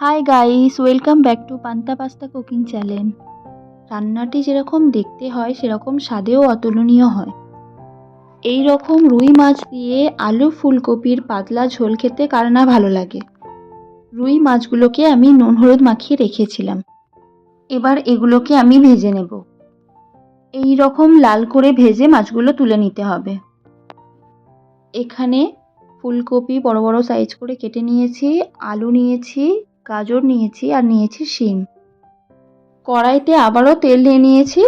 Hi guys welcome back to Panta pasta cooking channel রান্নাটি যেরকম দেখতে হয়, সেরকম স্বাদেও অতুলনীয় হয়। এই রকম রুই মাছ দিয়ে আলু ফুলকপির পাতলা ঝোল খেতে কার না ভালো লাগে। রুই মাছগুলোকে আমি নুন হলুদ মাখিয়ে রেখেছিলাম। এবার এগুলোকে আমি ভেজে নেব। এই রকম লাল করে ভেজে মাছগুলো তুলে নিতে হবে। এখানে ফুলকপি বড় বড় সাইজ করে কেটে নিয়েছি, আলু নিয়েছি গাজর নিয়েছি আর নিয়েছি শিম। কড়াইতে আবারও তেল নিয়ে নিয়েছি।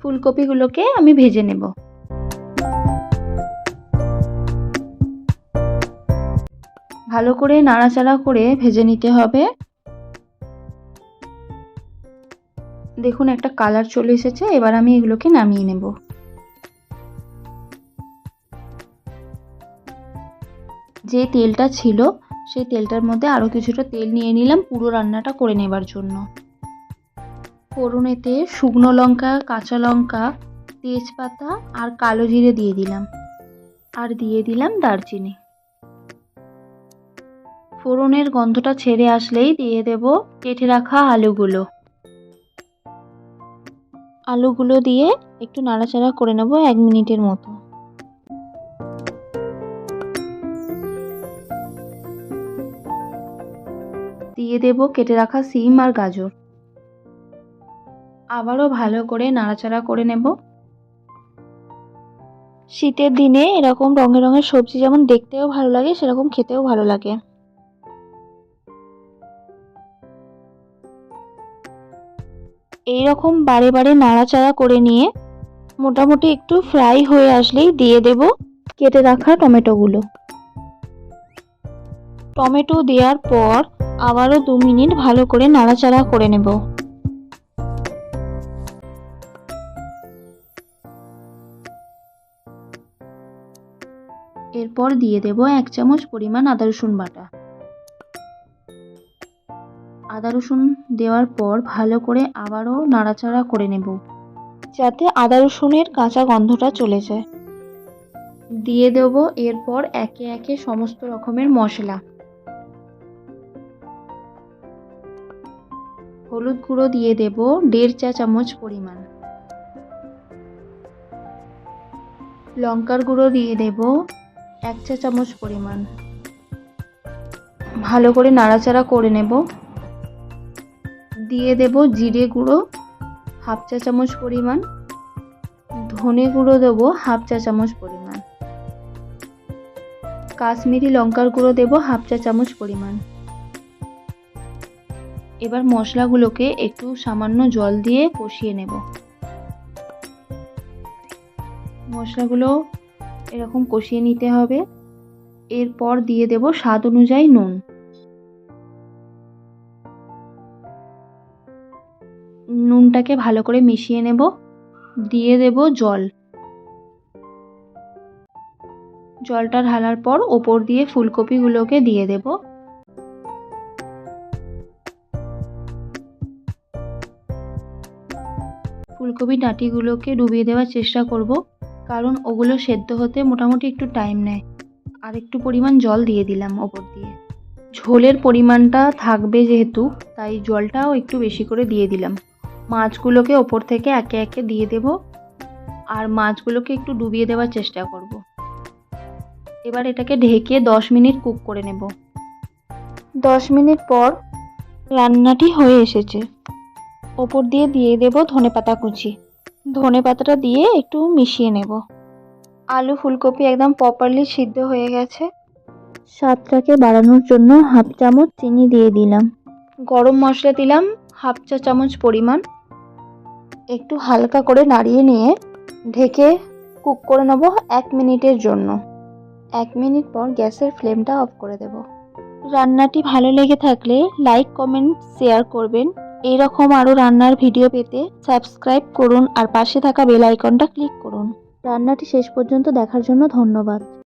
ফুলকপিগুলোকে আমি ভেজে নেব। ভালো করে নাড়াচাড়া করে ভেজে নিতে হবে। দেখুন একটা কালার চলে এসেছে, এবার আমি এগুলোকে নামিয়ে নেব। যে তেলটা ছিল সেই তেলটার মধ্যে আরও কিছুটা তেল নিয়ে নিলাম পুরো রান্নাটা করে নেবার জন্য। ফোড়নেতে শুকনো লঙ্কা, কাঁচা লঙ্কা, তেজপাতা আর কালো জিরে দিয়ে দিলাম। আর দিয়ে দিলাম দারচিনি। ফোড়নের গন্ধটা ছেড়ে আসলেই দিয়ে দেব কেটে রাখা আলুগুলো। আলুগুলো দিয়ে একটু নাড়াচাড়া করে নেব এক মিনিটের মতো। দিয়ে দেব, কেটে রাখা সিম আর গাজর। আবারও ভালো করে নাড়াচাড়া করে নেব। শীতের দিনে এরকম রঙের রঙের সবজি যেমন দেখতেও ভালো লাগে, সেরকম খেতেও ভালো লাগে। এই রকম বারে বারে নাড়াচাড়া করে নিয়ে মোটামুটি একটু ফ্রাই হয়ে আসলেই দিয়ে দেব, কেটে রাখা টমেটোগুলো। টমেটো দেওয়ার পর আবারও দু মিনিট ভালো করে নাড়াচাড়া করে নেব। এরপর দিয়ে দেব এক চামচ পরিমাণ আদা রসুন বাটা। আদা রসুন দেওয়ার পর ভালো করে আবারও নাড়াচাড়া করে নেব, যাতে আদা রসুনের কাঁচা গন্ধটা চলে যায়। দিয়ে দেব এরপর একে একে সমস্ত রকমের মশলা। হলুদ গুঁড়ো দিয়ে দেব দেড় চা চামচ পরিমাণ। লঙ্কার গুঁড়ো দিয়ে দেব এক চা চামচ পরিমাণ। ভালো করে নাড়াচাড়া করে নেব। দিয়ে দেব জিরে গুঁড়ো হাফ চা চামচ পরিমাণ। ধনে গুঁড়ো দেবো হাফ চা চামচ পরিমাণ। কাশ্মীরি লঙ্কার গুঁড়ো দেবো হাফ চা চামচ পরিমাণ। এবার মশলাগুলোকে একটু সামান্য জল দিয়ে কষিয়ে নেব। মশলাগুলো এরকম কষিয়ে নিতে হবে। এরপর দিয়ে দেব স্বাদ অনুযায়ী নুন। নুনটাকে ভালো করে মিশিয়ে নেব। দিয়ে দেব জল। জলটা ঢালার পর ওপর দিয়ে ফুলকপিগুলোকে দিয়ে দেব। ফুলকপি ডাঁটিগুলোকে ডুবিয়ে দেওয়ার চেষ্টা করব, কারণ ওগুলো সেদ্ধ হতে মোটামুটি একটু টাইম নেয়। আর একটু পরিমাণ জল দিয়ে দিলাম ওপর দিয়ে। ঝোলের পরিমাণটা থাকবে যেহেতু, তাই জলটাও একটু বেশি করে দিয়ে দিলাম। মাছগুলোকে ওপর থেকে একে একে দিয়ে দেব, আর মাছগুলোকে একটু ডুবিয়ে দেওয়ার চেষ্টা করব। এবার এটাকে ঢেকে দশ মিনিট কুক করে নেব। দশ মিনিট পর রান্নাটি হয়ে এসেছে। ওপর দিয়ে দিয়ে দেব ধনে পাতা কুচি। ধনে পাতাটা দিয়ে একটু মিশিয়ে নেব। আলু ফুলকপি একদম প্রপারলি সিদ্ধ হয়ে গেছে। স্বাদটাকে বাড়ানোর জন্য হাফ চামচ চিনি দিয়ে দিলাম। গরম মশলা দিলাম হাফ চা চামচ পরিমাণ। একটু হালকা করে নাড়িয়ে নিয়ে ঢেকে কুক করে নেব এক মিনিটের জন্য। এক মিনিট পর গ্যাসের ফ্লেমটা অফ করে দেব। রান্নাটি ভালো লেগে থাকলে লাইক, কমেন্ট, শেয়ার করবেন। এইরকম আরও রান্নার ভিডিও পেতে সাবস্ক্রাইব করুন আর পাশে থাকা বেল আইকনটা ক্লিক করুন। রান্নাটি শেষ পর্যন্ত দেখার জন্য ধন্যবাদ।